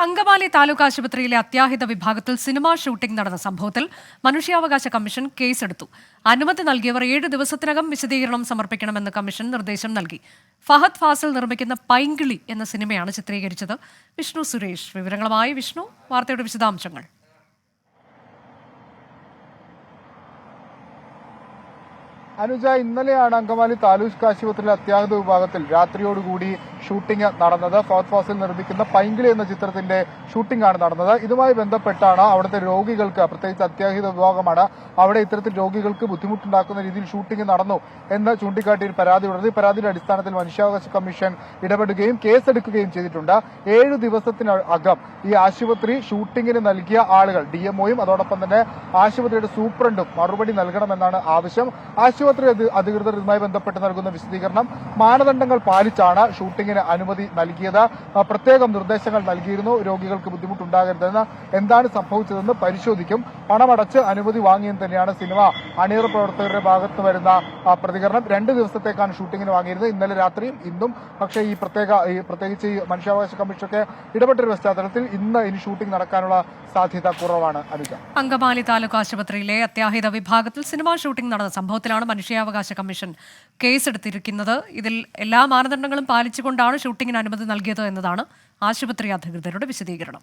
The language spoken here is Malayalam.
അങ്കമാലി താലൂക്ക് ആശുപത്രിയിലെ അത്യാഹിത വിഭാഗത്തിൽ സിനിമാ ഷൂട്ടിംഗ് നടന്ന സംഭവത്തിൽ മനുഷ്യാവകാശ കമ്മീഷൻ കേസെടുത്തു. അനുമതി നൽകിയവർ ഏഴ് ദിവസത്തിനകം വിശദീകരണം സമർപ്പിക്കണമെന്ന് കമ്മീഷൻ നിർദ്ദേശം നൽകി. ഫഹദ് ഫാസിൽ നിർമ്മിക്കുന്ന പൈങ്കിളി എന്ന സിനിമയാണ് ചിത്രീകരിച്ചത്. വിഷ്ണു സുരേഷ് വിവരങ്ങളുമായി വിഷ്ണു വാർത്തയുടെ വിശദാംശങ്ങൾ. അനുജ ഇന്നലെയാണ് അങ്കമാലി താലൂക്ക് ആശുപത്രിയിലെ അത്യാഹിത വിഭാഗത്തിൽ രാത്രിയോടുകൂടി ഷൂട്ടിംഗ് നടന്നത്. ഫഹദ് ഫാസിൽ നിർമ്മിക്കുന്ന പൈങ്കിളി എന്ന ചിത്രത്തിന്റെ ഷൂട്ടിംഗ് ആണ് നടന്നത്. ഇതുമായി ബന്ധപ്പെട്ടാണ് അവിടുത്തെ രോഗികൾക്ക് പ്രത്യേകിച്ച് അത്യാഹിത വിഭാഗമാണ് അവിടെ ഇത്തരത്തിൽ രോഗികൾക്ക് ബുദ്ധിമുട്ടുണ്ടാക്കുന്ന രീതിയിൽ ഷൂട്ടിംഗ് നടന്നു എന്ന് ചൂണ്ടിക്കാട്ടി ഒരു പരാതി ഉണർന്നു പരാതിയുടെ അടിസ്ഥാനത്തിൽ മനുഷ്യാവകാശ കമ്മീഷൻ ഇടപെടുകയും കേസെടുക്കുകയും ചെയ്തിട്ടുണ്ട്. ഏഴ് ദിവസത്തിനകം ഈ ആശുപത്രി ഷൂട്ടിംഗിന് നൽകിയ ആളുകൾ ഡിഎംഒയും അതോടൊപ്പം തന്നെ ആശുപത്രിയുടെ സൂപ്രണ്ടും മറുപടി നൽകണമെന്നാണ് ആവശ്യം. ആശുപത്രി അധി- അധികൃതർ ഇതുമായി ബന്ധപ്പെട്ട് നൽകുന്ന വിശദീകരണം മാനദണ്ഡങ്ങൾ പാലിച്ചാണ് ഷൂട്ടിങ്ങിന് അനുമതി നൽകിയത്. പ്രത്യേകം നിർദ്ദേശങ്ങൾ നൽകിയിരുന്നു. രോഗികൾക്ക് ബുദ്ധിമുട്ടുണ്ടാകരുതെന്ന് എന്താണ് സംഭവിച്ചതെന്ന് പരിശോധിക്കും. പണമടച്ച് അനുമതി വാങ്ങിയെന്ന് തന്നെയാണ് സിനിമ. അണിയറ പ്രവർത്തകരുടെ ഭാഗത്ത് വരുന്ന പ്രതികരണം. രണ്ട് ദിവസത്തേക്കാണ് ഷൂട്ടിങ്ങിന് വാങ്ങിയിരുന്നത്. ഇന്നലെ രാത്രിയും ഇന്നും. പക്ഷേ ഈ പ്രത്യേക പ്രത്യേകിച്ച് ഈ മനുഷ്യാവകാശ കമ്മീഷനൊക്കെ ഇടപെട്ടൊരു പശ്ചാത്തലത്തിൽ ഇന്ന് ഇനി ഷൂട്ടിംഗ് നടക്കാനുള്ള സാധ്യത കുറവാണ് അനുജ. അങ്കമാലി താലൂക്ക് ആശുപത്രിയിലെ അത്യാഹിത വിഭാഗത്തിൽ സിനിമാ ഷൂട്ടിംഗ് നടന്ന സംഭവത്തിലാണ് മനുഷ്യാവകാശ കമ്മീഷൻ കേസെടുത്തിരിക്കുന്നത്. ഇതിൽ എല്ലാ മാനദണ്ഡങ്ങളും പാലിച്ചുകൊണ്ടാണ് ഷൂട്ടിങ്ങിന് അനുമതി നൽകിയത് എന്നതാണ് ആശുപത്രി അധികൃതരുടെ വിശദീകരണം.